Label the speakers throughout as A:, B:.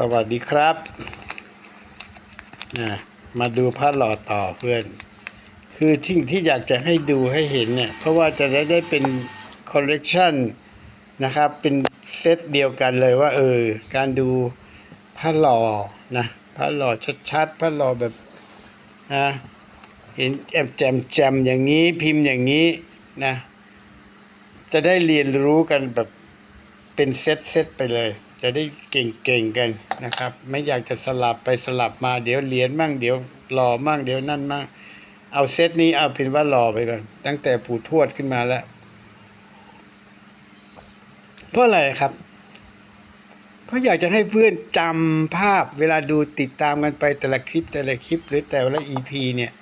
A: สวัสดีครับนะมาดูพระหล่อต่อเพื่อน คือที่ที่อยากจะให้ดูให้เห็นเนี่ย เพราะว่าจะได้ได้เป็นคอลเลกชันนะครับ เป็นเซตเดียวกันเลยว่า เออ การดูพระหล่อนะพระหล่อชัดๆพระหล่อแบบนะเห็นแอมแจมแจมอย่างนี้พิมพ์อย่างนี้นะ จะได้เรียนรู้กันแบบเป็นเซตเซตไปเลย จะได้เก่งๆกันนะครับ ไม่อยากจะสลับไปสลับมาเดี๋ยวเหรียญมั่งเดี๋ยวหล่อมั่งเดี๋ยวนั่นมั่งเอาเซตนี้เอาเป็นว่าหล่อไปก่อนตั้งแต่ปู่ทวดขึ้นมาแล้วเพราะอะไรครับ เพราะอยากจะให้เพื่อนจำภาพเวลาดูติดตามกันไปแต่ละคลิปแต่ละคลิปหรือแต่ละอีพีเนี่ย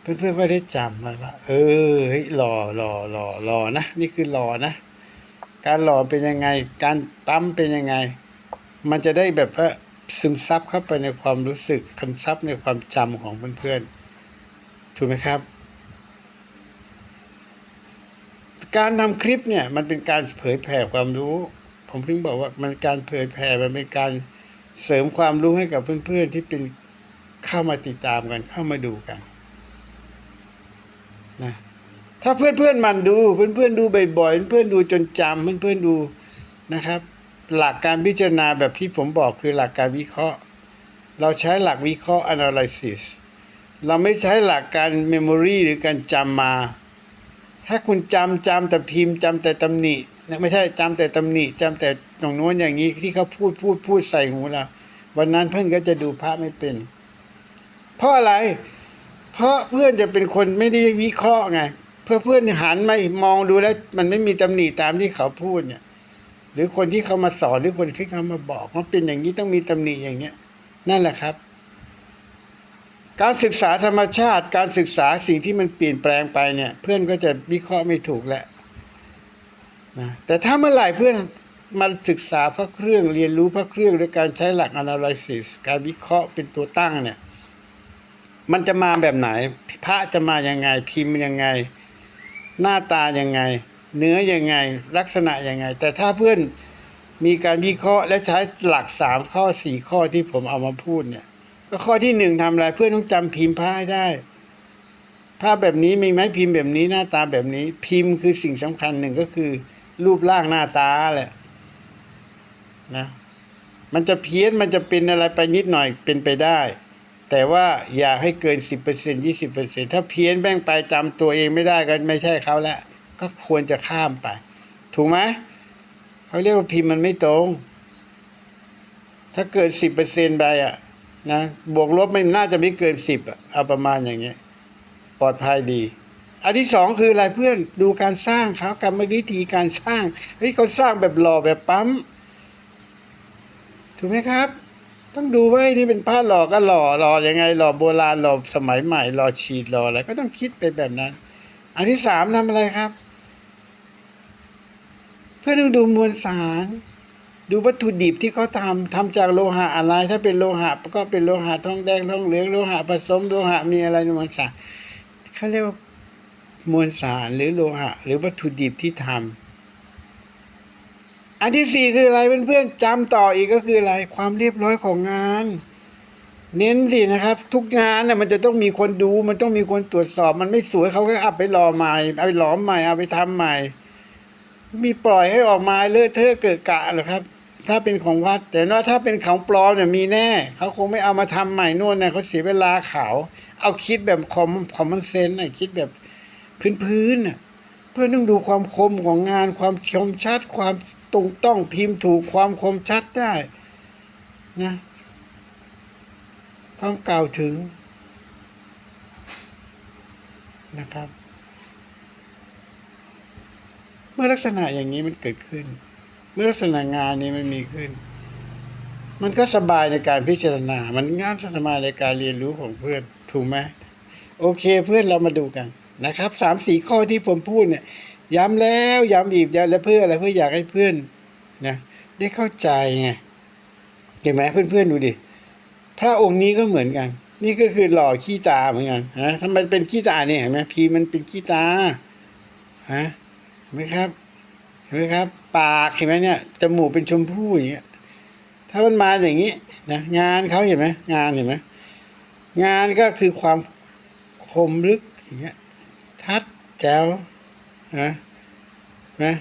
A: เพื่อนๆก็ได้จำมาว่าเออเฮ้ยหล่อหล่อหล่อหล่อนะ นี่คือหล่อนะ การหล่อเป็นยังไง การปั๊มเป็นยังไง มันจะได้แบบว่าซึมซับเข้าไปในความรู้สึกซึมซับในความจำของเพื่อนๆถูกไหมครับ การทำคลิปเนี่ยมันเป็นการเผยแผ่ความรู้ ผมเพิ่งบอกว่ามันการเผยแผ่มันเป็นการเสริมความรู้ให้กับเพื่อนๆที่เป็นเข้ามาติดตามกันเข้ามาดูกันนะ ถ้าเพื่อนๆมันดูเพื่อนๆดูบ่อยๆเพื่อนๆดูจนจำเพื่อนๆดูนะครับ หลักการพิจารณาแบบที่ผมบอกคือหลักการวิเคราะห์ เราใช้หลักวิเคราะห์ analysis เราไม่ใช้หลักการ memory หรือการจำมา ถ้าคุณจำจำแต่พิมพ์จำแต่ตำหนิไม่ใช่จำแต่ตำหนิจำแต่ตรงโน้นอย่างนี้ที่เขาพูดพูดพูดใส่หูเราวันนั้นเพื่อนก็จะดูพระไม่เป็น เพราะอะไร เพราะเพื่อนจะเป็นคนไม่ได้วิเคราะห์ไง เพื่อเพื่อนหันมามองดูแล้วมันไม่มีตำหนิตามที่เขาพูดเนี่ย หรือคนที่เขามาสอนหรือคนที่เขามาบอกว่าเป็นอย่างนี้ต้องมีตำหนิอย่างเงี้ย นั่นแหละครับ การศึกษาธรรมชาติการศึกษาสิ่งที่มันเปลี่ยนแปลงไปเนี่ย เพื่อนก็จะวิเคราะห์ไม่ถูกแหละนะแต่ถ้าเมื่อไหร่เพื่อนมาศึกษาพระเครื่องเรียนรู้พระเครื่องด้วยการใช้หลัก analysis การวิเคราะห์เป็นตัวตั้งเนี่ย มันจะมาแบบไหน พระจะมายังไงพิมพ์ยังไง หน้าตายังไง เนื้อยังไง ลักษณะยังไง แต่ถ้าเพื่อนมีการวิเคราะห์และใช้หลักสามข้อสี่ข้อที่ผมเอามาพูดเนี่ย ก็ข้อที่หนึ่งทำอะไรเพื่อนต้องจำพิมพ์พระให้ได้ภาพแบบนี้มีไหมพิมพ์แบบนี้หน้าตาแบบนี้ พิมพ์คือสิ่งสำคัญหนึ่งก็คือ รูปร่างหน้าตาแหละนะมันจะเพี้ยนมันจะเป็นอะไรไปนิดหน่อยเป็นไปได้ แต่ว่าอย่าให้เกินสิบเปอร์เซ็นยี่สิบเปอร์เซ็นถ้าเพี้ยนแบ่งไปจำตัวเองไม่ได้ก็ไม่ใช่เขาแล้วก็ควรจะข้ามไป ถูกไหมเขาเรียกว่าพิมพ์มันไม่ตรง ถ้าเกินสิบเปอร์เซ็นไปอะนะบวกลบไม่น่าจะไม่เกินสิบอะเอาประมาณอย่างเงี้ยปลอดภัยดี อันที่สองคืออะไรเพื่อนดูการสร้างเขากรรมวิธีการสร้างเฮ้ยเขาสร้างแบบหล่อแบบปั๊มถูกไหมครับ ต้องดูว่าไอ้นี่เป็นผ้าหล่อก็หล่อหล่อยังไงหล่อโบราณหล่อสมัยใหม่หล่อฉีดหล่ออะไรก็ต้องคิดไปแบบนั้น อันที่สามทำอะไรครับ เพื่อต้องดูมวลสาร ดูวัตถุดิบที่เขาทำทำจากโลหะอะไร ถ้าเป็นโลหะก็เป็นโลหะทองแดงทองเหลืองโลหะผสมโลหะมีอะไรในมวลสารเขาเรียกว่ามวลสารหรือโลหะ หรือวัตถุดิบที่ทำ อันที่สี่คืออะไรเพื่อนๆจำต่ออีกก็คืออะไรความเรียบร้อยของงาน เน้นสินะครับ ทุกงานน่ะมันจะต้องมีคนดู มันต้องมีคนตรวจสอบ มันไม่สวยเขาก็เอาไปรอใหม่เอาไปหลอมใหม่เอาไปทำใหม่ มีปล่อยให้ออกมาเลอะเทอะเกิดกะหรอครับ ถ้าเป็นของวัด แต่ว่าถ้าเป็นของปลอมเนี่ยมีแน่เขาคงไม่เอามาทำใหม่นู่นนะเขาเสียเวลาเขาเอาคิดแบบคอมคอมมอนเซนส์น่ะคิดแบบพื้นๆน่ะเพื่อต้องดูความคมของงานความคมชัดความ ตรงต้องพิมพ์ถูกความคมชัดได้นะความกล่าวถึงนะครับ เมื่อลักษณะอย่างนี้มันเกิดขึ้น เมื่อลักษณะงานนี้มันมีขึ้น มันก็สบายในการพิจารณา มันง่ายสบายในการเรียนรู้ของเพื่อนถูกไหมโอเคเพื่อนเรามาดูกันนะครับสามสี่ข้อที่ผมพูดเนี่ย ย้ำแล้วย้ำอีกย้ำแล้วเพื่ออะไรเพื่ออยากให้เพื่อนนะได้เข้าใจไงเห็นไหมเพื่อนๆดูดิพระองค์นี้ก็เหมือนกัน นี่ก็คือหล่อขี้ตาเหมือนกันฮะทำไมเป็นขี้ตาเนี่ยเห็นไหมพีมันเป็นขี้ตาฮะเห็นไหมครับเห็นไหมครับ ปากเห็นไหมเนี่ยจมูกเป็นชมพู่อย่างเงี้ยถ้ามันมาอย่างนี้นะงานเขาเห็นไหมงานเห็นไหมงานก็คือความคมลึกอย่างเงี้ยชัดแจ๋ว นะนะ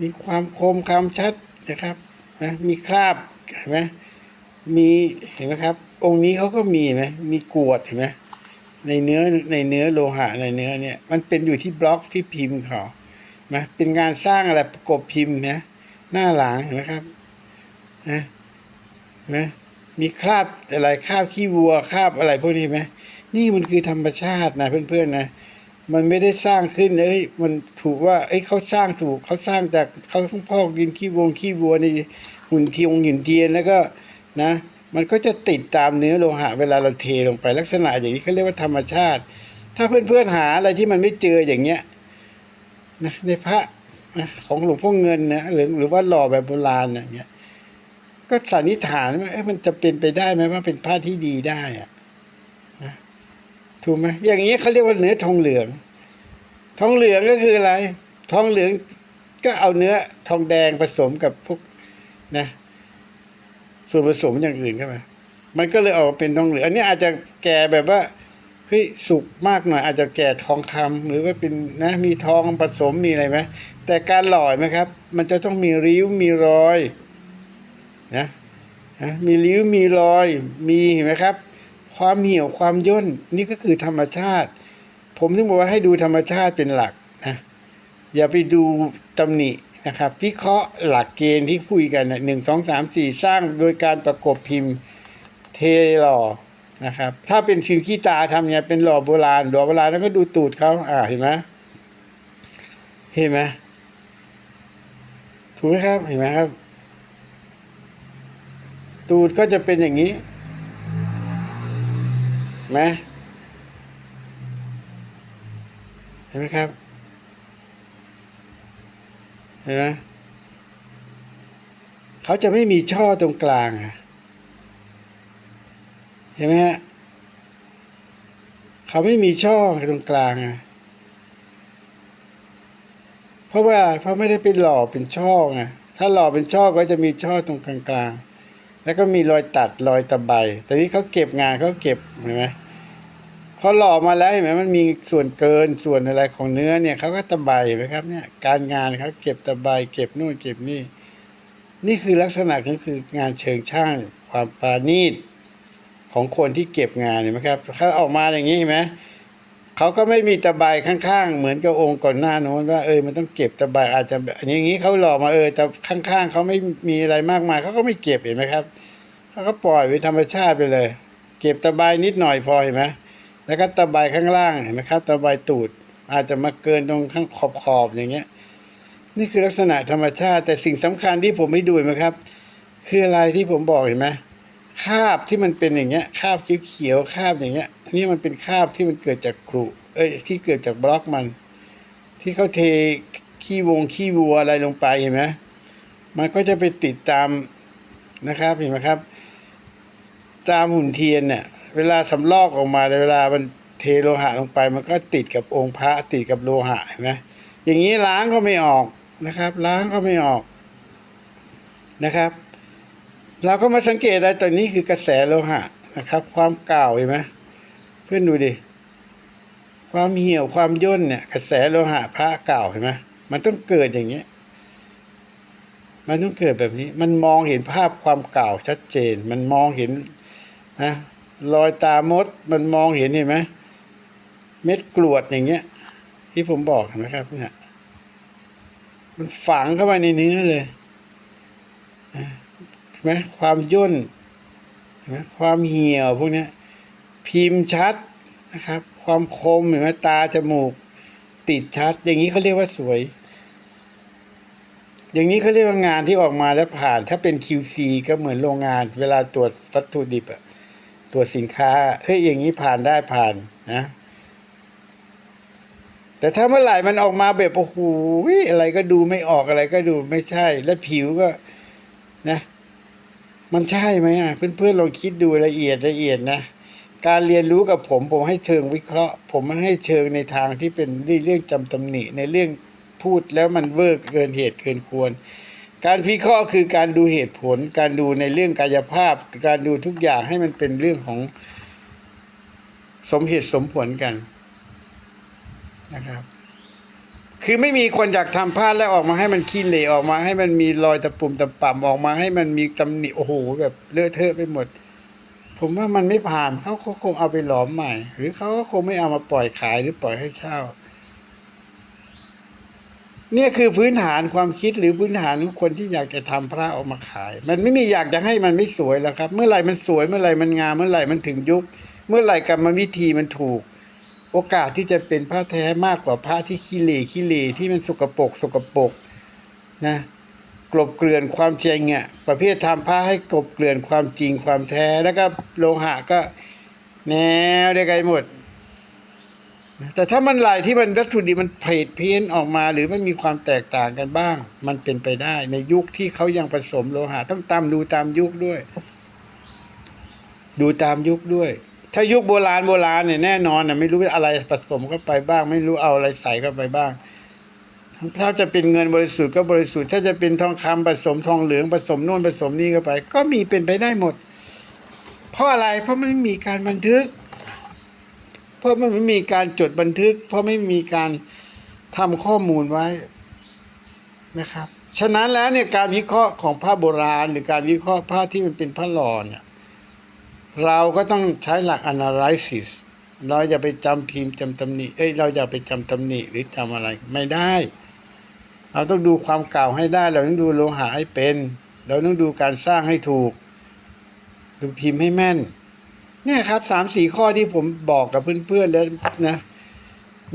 A: มีความคมคำชัดนะครับนะมีคราบเห็นไหมมีเห็นไหมครับ องค์นี้เขาก็มีนไหมมีกรวดเห็นไหมในเนื้อในเนื้อโลหะในเนื้อเนี่ย มันเป็นอยู่ที่บล็อกที่พิมพ์เขานะเป็นงานสร้างอะไรประกบพิมพ์นะหน้าหลังเห็นไหมครับนะนะมีคราบอะไรคราบขี้วัวคราบอะไรพวกนี้ไหมนี่มันคือธรรมชาตินะเพื่อนๆนะ มันไม่ได้สร้างขึ้นเอ้ยมันถูกว่า เอ้ยเขาสร้างถูกเขาสร้างจากเขาต้องพอกดินขี้วงขี้วัวในหุ่นเทียงหุ่นเทียนแล้วก็นะ มันก็จะติดตามเนื้อโลหะเวลาเราเทลงไปลักษณะอย่างนี้เขาเรียกว่าธรรมชาติ ถ้าเพื่อนๆหาอะไรที่มันไม่เจออย่างเงี้ยนะในพระนะของหลวงพ่อเงินนะหรือหรือว่าหล่อแบบโบราณอย่างเงี้ยก็สันนิษฐานว่าเอ้ยมันจะเป็นไปได้ไหมว่าเป็นผ้าที่ดีได้อะ ถูกไหมอย่างนี้เขาเรียกว่าเนื้อทองเหลือง ทองเหลืองก็คืออะไร ทองเหลืองก็เอาเนื้อทองแดงผสมกับพวกนะ ส่วนผสมอย่างอื่นเข้ามามันก็เลยออกมาเป็นทองเหลืองอันนี้อาจจะแก่แบบว่าเฮ้ยสุกมากหน่อย อาจจะแก่ทองคำหรือว่าเป็นนะ มีทองผสมมีอะไรไหมแต่การหล่อไหมครับ มันจะต้องมีริ้วมีรอยนะนะมีริ้วมีรอยมีเห็นไหมครับ ความเหี่ยวความย่นนี่ก็คือธรรมชาติ ผมถึงบอกว่าให้ดูธรรมชาติเป็นหลักนะอย่าไปดูตำหนินะครับวิเคราะห์หลักเกณฑ์ที่คุยกันหนึ่งสองสามสี่สร้างโดยการประกบพิมพ์เทหล่อนะครับ ถ้าเป็นพิมพ์ขี้ตาทำเนี่ยเป็นหล่อโบราณหล่อโบราณแล้วก็ดูตูดเขาอ่าเห็นไหมเห็นไหมถูกไหมครับเห็นไหมครับ ตูดก็จะเป็นอย่างนี้ ไหมเห็นไหมครับ เห็นไหมเขาจะไม่มีช่อตรงกลางอะเห็นไหมฮะเขาไม่มีช่อตรงกลางอะเพราะว่าเขาไม่ได้เป็นหล่อเป็นช่อไงถ้าหล่อเป็นช่อก็จะมีช่อตรงกลางๆ แล้วก็มีรอยตัดรอยตะไบแต่นี้เขาเก็บงานเขาเก็บเห็นไหมพอหล่อมาแล้วเห็นไหมมันมีส่วนเกินส่วนอะไรของเนื้อเนี่ยเขาก็ตะไบเห็นไหมครับเนี่ยการงานเขาเก็บตะไบเก็บนู่นเก็บนี่ นี่คือลักษณะก็คืองานเชิงช่างความปราณีตของคนที่เก็บงานเห็นไหมครับเขาออกมาอย่างนี้เห็นไหม เขาก็ไม่มีตะไบข้างๆ เหมือนกับองค์ก่อนหน้าโน้นว่าเออมันต้องเก็บตะไบอาจจะแบบอันนี้อย่างนี้เขาหล่อมาเออแต่ข้างๆเขาไม่มีอะไรมากมายเขาก็ไม่เก็บเห็นไหมครับเขาก็ปล่อยเป็นธรรมชาติไปเลย เก็บตะไบนิดหน่อยพอเห็นไหมแล้วก็ตะไบข้างล่างเห็นไหมครับตะไบตูด อาจจะมาเกินตรงข้างขอบๆอย่างเงี้ย นี่คือลักษณะธรรมชาติ แต่สิ่งสำคัญที่ผมให้ดูนไหมครับ คืออะไรที่ผมบอกเห็นไหม คาบที่มันเป็นอย่างเงี้ยคาบเขียวๆคาบอย่างเงี้ยนี่มันเป็นคาบที่มันเกิดจากกรุเอ้ยที่เกิดจากบล็อกมัน ที่เขาเทขี้วงขี้วัวอะไรลงไปเห็นไหมมันก็จะไปติดตามนะครับเห็นไหมครับ ตามหุ่นเทียนเนี่ยเวลาสำลอกออกมาเวลามันเทโลหะลงไป มันก็ติดกับองค์พระติดกับโลหะเห็นไหมอย่างนี้ล้างก็ไม่ออกนะครับ ล้างก็ไม่ออกนะครับ เราก็มาสังเกตอะไรตอนนี้คือกระแสโลหะนะครับ ความเก่าเห็นไหมเพื่อนดูดิความเหี่ยวความย่นเนี่ย กระแสโลหะพระเก่าเห็นไหมมันต้องเกิดอย่างเงี้ยมันต้องเกิดแบบนี้ มันมองเห็นภาพความเก่าชัดเจน มันมองเห็นนะรอยตามด มันมองเห็นเห็นไหมเม็ดกรวดอย่างเงี้ย ที่ผมบอกนะครับเนี่ยมันฝังเข้าไปในเนื้อเลยเห็น ไหมความย่นเห็นไหมความเหี่ยวพวกนี้พิมพ์ชัดนะครับ ความคมเห็นไหมตาจมูก ติดชัด อย่างนี้เขาเรียกว่าสวย อย่างนี้เขาเรียกว่างานที่ออกมาแล้วผ่าน ถ้าเป็น QC ก็เหมือนโรงงาน เวลาตรวจวัตถุดิบอะตรวจสินค้าเฮ้ยอย่างนี้ผ่านได้ผ่านนะแต่ถ้าเมื่อไหร่มันออกมาแบบโอ้โหอะไรก็ดูไม่ออกอะไรก็ดูไม่ใช่ และผิวก็นะ มันใช่ไหมอะ เพื่อนๆลองคิดดูละเอียดละเอียดนะ การเรียนรู้กับผมผมให้เชิงวิเคราะห์ ผมไม่ให้เชิงในทางที่เป็นเรื่องจำตำหนิในเรื่องพูดแล้วมันเวอร์เกินเหตุเกินควร การวิเคราะห์คือการดูเหตุผล การดูในเรื่องกายภาพ การดูทุกอย่างให้มันเป็นเรื่องของสมเหตุสมผลกันนะครับ คือไม่มีคนอยากทำพลาดแล้วออกมาให้มันขี้เหร่ออกมา ให้มันมีรอยตะปุ่มตะป่ำออกมา ให้มันมีตำหนิโอ้โหแบบเลอะเทอะไปหมด ผมว่ามันไม่ผ่านเขาคงเอาไปหลอมใหม่ หรือเขาก็คงไม่เอามาปล่อยขายหรือปล่อยให้เช่าเนี่ยคือพื้นฐานความคิดหรือพื้นฐานคนที่อยากจะทำพระออกมาขาย มันไม่มีอยากจะให้มันไม่สวยแล้วครับ เมื่อไหร่มันสวยเมื่อไหร่มันงามเมื่อไหร่มันถึงยุค เมื่อไหร่กรรมวิธีมันถูก โอกาสที่จะเป็นพระแท้มากกว่าพระที่ขี้เหร่ขี้เหร่ที่มันสกปรกสกปรกนะกลบเกลื่อนความจริงอะประเภททำพระให้กลบเกลื่อนความจริงความแท้แล้วก็โลหะก็แนวเดียวกันหมด แต่ถ้ามันลายที่มันวัตถุดิบมันเพลดเพี้ยนออกมา หรือมันมีความแตกต่างกันบ้าง มันเป็นไปได้ ในยุคที่เขายังผสมโลหะต้องตามดูตามยุคด้วย ดูตามยุคด้วย ถ้ายุคโบราณโบราณเนี่ยแน่นอนนะไม่รู้อะไรผสมเข้าไปบ้าง ไม่รู้เอาอะไรใส่เข้าไปบ้างถ้าจะเป็นเงินบริสุทธิ์ก็บริสุทธิ์ ถ้าจะเป็นทองคำผสมทองเหลืองผสมโน่นผสมนี่เข้าไป ก็มีเป็นไปได้หมด เพราะอะไรเพราะมันไม่มีการบันทึก เพราะมันไม่มีการจดบันทึก เพราะไม่มีการทำข้อมูลไว้นะครับ ฉะนั้นแล้วเนี่ยการวิเคราะห์ของผ้าโบราณ หรือการวิเคราะห์ผ้าที่มันเป็นผ้าหล่อเนี่ย เราก็ต้องใช้หลัก analysis เราอย่าไปจำพิมพ์จำตำหนิเอ้ยเราอย่าไปจำตำหนิหรือจำอะไรไม่ได้ เราต้องดูความเก่าให้ได้ เราต้องดูโลหะให้เป็น เราต้องดูการสร้างให้ถูก ดูพิมพ์ให้แม่น เนี่ยครับสามสี่ข้อที่ผมบอกกับเพื่อนๆแล้วนะ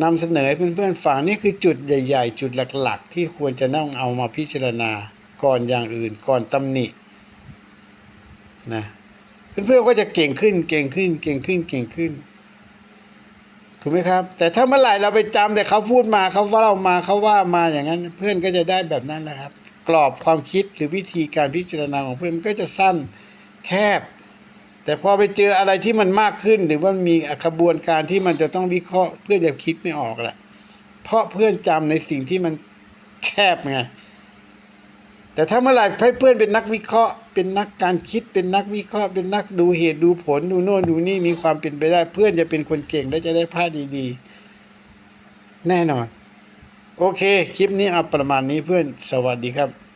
A: นำเสนอให้เพื่อนๆฟังนี่คือจุดใหญ่ ๆ จุดหลักๆ ที่ควรจะต้องเอามาพิจารณาก่อนอย่างอื่นก่อนตำหนินะ เพื่อนๆก็จะเก่งขึ้น เก่งขึ้น เก่งขึ้น เก่งขึ้น ถูกไหมครับ แต่ถ้าเมื่อไหร่เราไปจำแต่เขาพูดมาเขาว่าเรามาเขาว่ามาอย่างนั้น เพื่อนก็จะได้แบบนั้นแหละครับ กรอบความคิดหรือวิธีการพิจารณาของเพื่อนก็จะสั้นแคบ แต่พอไปเจออะไรที่มันมากขึ้น หรือว่ามีขบวนการที่มันจะต้องวิเคราะห์เพื่อนจะคิดไม่ออกแหละเพราะเพื่อนจำในสิ่งที่มันแคบไง แต่ถ้าเมื่อไหร่ให้เพื่อนเป็นนักวิเคราะห์ เป็นนักการคิดเป็นนักวิเคราะห์เป็นนักดูเหตุดูผลดูโน่นดูนี่มีความเป็นไปได้ เพื่อนจะเป็นคนเก่งและจะได้พลาดดีๆ แน่นอน โอเค คลิปนี้เอาประมาณนี้เพื่อนสวัสดีครับ